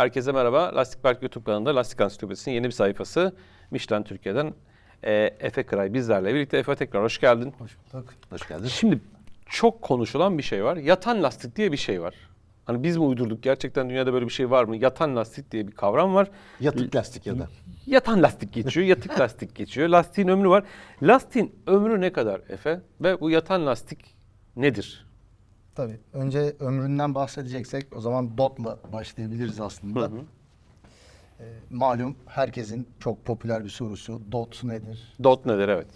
Herkese merhaba. Lastik Park YouTube kanalında Lastik Ansiklopedisi'nin yeni bir sayfası. Michelin Türkiye'den e, Efe Kıray bizlerle birlikte. Efe tekrar hoş geldin. Hoş bulduk. Hoş geldin. Şimdi çok konuşulan bir şey var. Yatan lastik diye bir şey var. Hani biz mi uydurduk? Gerçekten dünyada böyle bir şey var mı? Yatan lastik diye bir kavram var. Yatık lastik ya da. Yatan lastik geçiyor, yatık lastik geçiyor. Lastiğin ömrü var. Lastiğin ömrü ne kadar Efe? Ve bu yatan lastik nedir? Tabii. Önce ömründen bahsedeceksek o zaman DOT'la başlayabiliriz aslında. Hı hı. Ee, malum herkesin çok popüler bir sorusu DOT nedir? Dot nedir evet.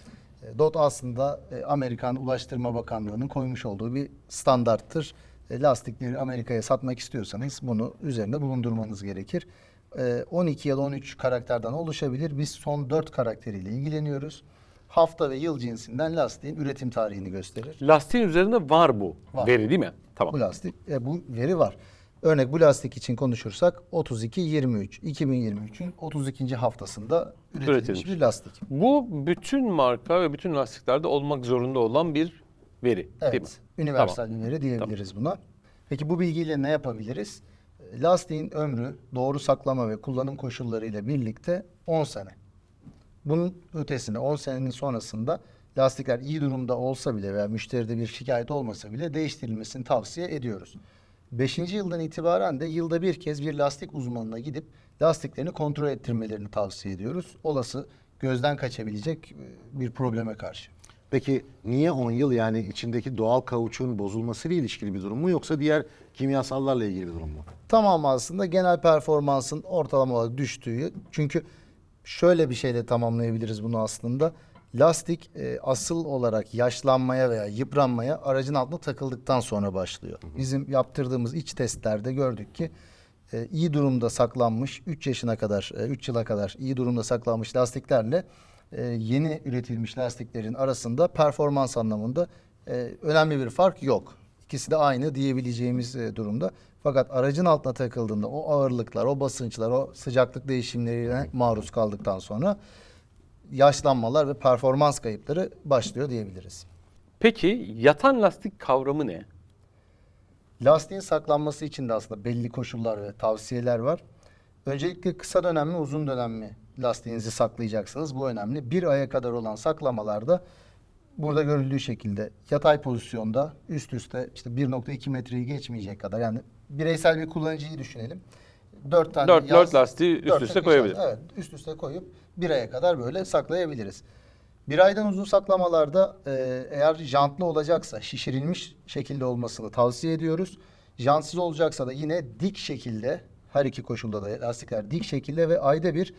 Ee, DOT aslında e, Amerikan Ulaştırma Bakanlığı'nın koymuş olduğu bir standarttır. E, lastikleri Amerika'ya satmak istiyorsanız bunu üzerinde bulundurmanız gerekir. E, 12 ya da 13 karakterden oluşabilir. Biz son 4 karakteriyle ilgileniyoruz. Hafta ve yıl cinsinden lastiğin üretim tarihini gösterir. Lastiğin üzerinde var bu Var. veri değil mi? Tamam. Bu lastik, e, bu veri var. Örnek bu lastik için konuşursak 32-23, 2023'ün 32. haftasında üretilmiş, Üretilmiş. bir lastik. Bu bütün marka ve bütün lastiklerde olmak zorunda olan bir veri değil mi? Evet, universal bir veri diyebiliriz buna. Peki bu bilgiyle ne yapabiliriz? E, Lastiğin ömrü doğru saklama ve kullanım koşullarıyla birlikte 10 sene. Bunun ötesinde 10 senenin sonrasında lastikler iyi durumda olsa bile veya müşteride bir şikayet olmasa bile değiştirilmesini tavsiye ediyoruz. 5. yıldan itibaren de yılda bir kez bir lastik uzmanına gidip lastiklerini kontrol ettirmelerini tavsiye ediyoruz. Olası gözden kaçabilecek e, bir probleme karşı. Peki niye 10 yıl yani içindeki doğal kauçuğun bozulmasıyla ilişkili bir durum mu yoksa diğer kimyasallarla ilgili bir durum mu? Tamamı aslında genel performansın ortalama olarak düştüğü. Çünkü şöyle bir şeyle tamamlayabiliriz bunu aslında. Lastik e, asıl olarak yaşlanmaya veya yıpranmaya aracın altına takıldıktan sonra başlıyor. Bizim yaptırdığımız iç testlerde gördük ki e, iyi durumda saklanmış 3 yaşına kadar, 3 yıla kadar iyi durumda saklanmış lastiklerle e, yeni üretilmiş lastiklerin arasında performans anlamında e, önemli bir fark yok. İkisi de aynı diyebileceğimiz e, durumda. Fakat aracın altına takıldığında o ağırlıklar, o basınçlar, o sıcaklık değişimlerine maruz kaldıktan sonra yaşlanmalar ve performans kayıpları başlıyor diyebiliriz. Peki yatan lastik kavramı ne? Lastiğin saklanması için de aslında belli koşullar ve tavsiyeler var. Öncelikle kısa dönemli, uzun dönemli lastiğinizi saklayacaksınız. Bu önemli. Bir aya kadar olan saklamalarda burada görüldüğü şekilde yatay pozisyonda üst üste işte 1.2 metreyi geçmeyecek kadar yani bireysel bir kullanıcıyı düşünelim. Dört tane Dört- yaz- dört lastiği üst dört üste takış koyabilir. Evet, üst üste koyup bir aya kadar böyle saklayabiliriz. Bir aydan uzun saklamalarda e, eğer jantlı olacaksa şişirilmiş şekilde olmasını tavsiye ediyoruz. Jantsız olacaksa da yine dik şekilde her iki koşulda da lastikler dik şekilde ve ayda bir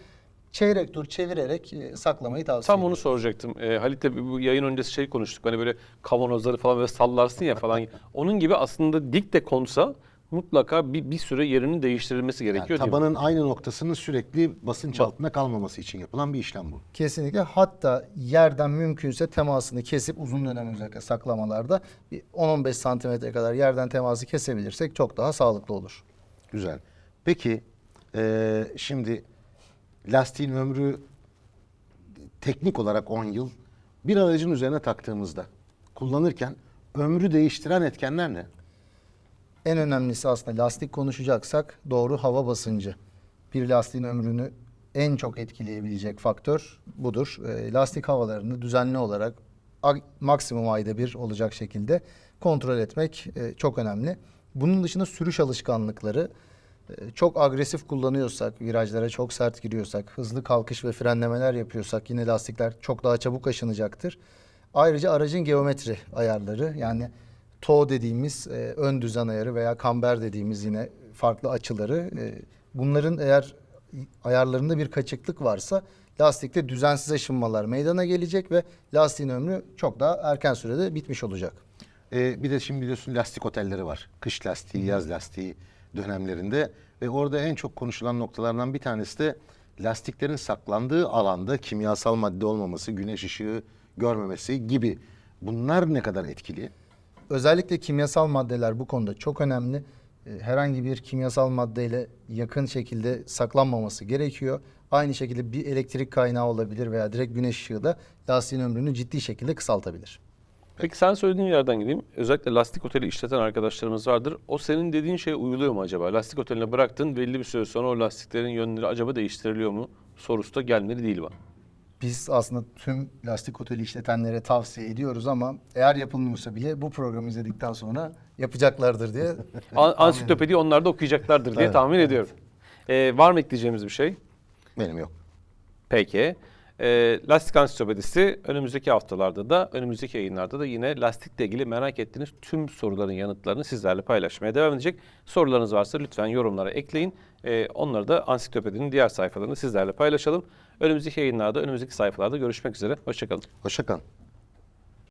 çeyrek tur çevirerek e, saklamayı tavsiye Tam onu ediyoruz. soracaktım. E, Halit'le bu yayın öncesi şey konuştuk. Hani böyle kavanozları falan böyle sallarsın ya falan. Onun gibi aslında dik de konsa mutlaka bir, bir süre yerinin değiştirilmesi Yani gerekiyor değil mi? tabanın aynı noktasının sürekli basınç altında kalmaması için yapılan bir işlem bu. Kesinlikle hatta yerden mümkünse temasını kesip uzun dönem özellikle saklamalarda bir 10-15 santimetre kadar yerden teması kesebilirsek çok daha sağlıklı olur. Güzel. Peki eee, şimdi lastiğin ömrü teknik olarak 10 yıl. Bir aracın üzerine taktığımızda kullanırken ömrü değiştiren etkenler ne? En önemlisi aslında lastik konuşacaksak doğru hava basıncı. Bir lastiğin ömrünü en çok etkileyebilecek faktör budur. E, lastik havalarını düzenli olarak maksimum ayda bir olacak şekilde kontrol etmek e, çok önemli. Bunun dışında sürüş alışkanlıkları çok agresif kullanıyorsak, virajlara çok sert giriyorsak, hızlı kalkış ve frenlemeler yapıyorsak yine lastikler çok daha çabuk aşınacaktır. Ayrıca aracın geometri ayarları yani TOW dediğimiz e, ön düzen ayarı veya kamber dediğimiz yine farklı açıları e, bunların eğer ayarlarında bir kaçıklık varsa lastikte düzensiz aşınmalar meydana gelecek ve lastiğin ömrü çok daha erken sürede bitmiş olacak. Ee, bir de şimdi biliyorsun lastik otelleri var. Kış lastiği, yaz lastiği dönemlerinde ve orada en çok konuşulan noktalardan bir tanesi de lastiklerin saklandığı alanda kimyasal madde olmaması, güneş ışığı görmemesi gibi. Bunlar ne kadar etkili? Özellikle kimyasal maddeler bu konuda çok önemli. E, Herhangi bir kimyasal maddeyle yakın şekilde saklanmaması gerekiyor. Aynı şekilde bir elektrik kaynağı olabilir veya direkt güneş ışığı da lastiğin ömrünü ciddi şekilde kısaltabilir. Peki sen söylediğin yerden gideyim. Özellikle lastik oteli işleten arkadaşlarımız vardır. O senin dediğin şey uyuluyor mu acaba? Lastik oteline bıraktın belli bir süre sonra o lastiklerin yönleri acaba değiştiriliyor mu? Sorusu da gelmedi değil bana. Biz aslında tüm lastik oteli işletenlere tavsiye ediyoruz ama eğer yapılmıyorsa bile bu programı izledikten sonra yapacaklardır diye. An- Ansiklopediyi onlar da okuyacaklardır diye Evet, tahmin ediyorum. Ee, var mı ekleyeceğimiz bir şey? Benim yok. Peki. Ee, lastik ansiklopedisi önümüzdeki haftalarda da önümüzdeki yayınlarda da yine lastikle ilgili merak ettiğiniz tüm soruların yanıtlarını sizlerle paylaşmaya devam edecek. Sorularınız varsa lütfen yorumlara ekleyin. Ee, onları da ansiklopedinin diğer sayfalarını sizlerle paylaşalım. Önümüzdeki yayınlarda, önümüzdeki sayfalarda görüşmek üzere. Hoşçakalın. Hoşça kalın.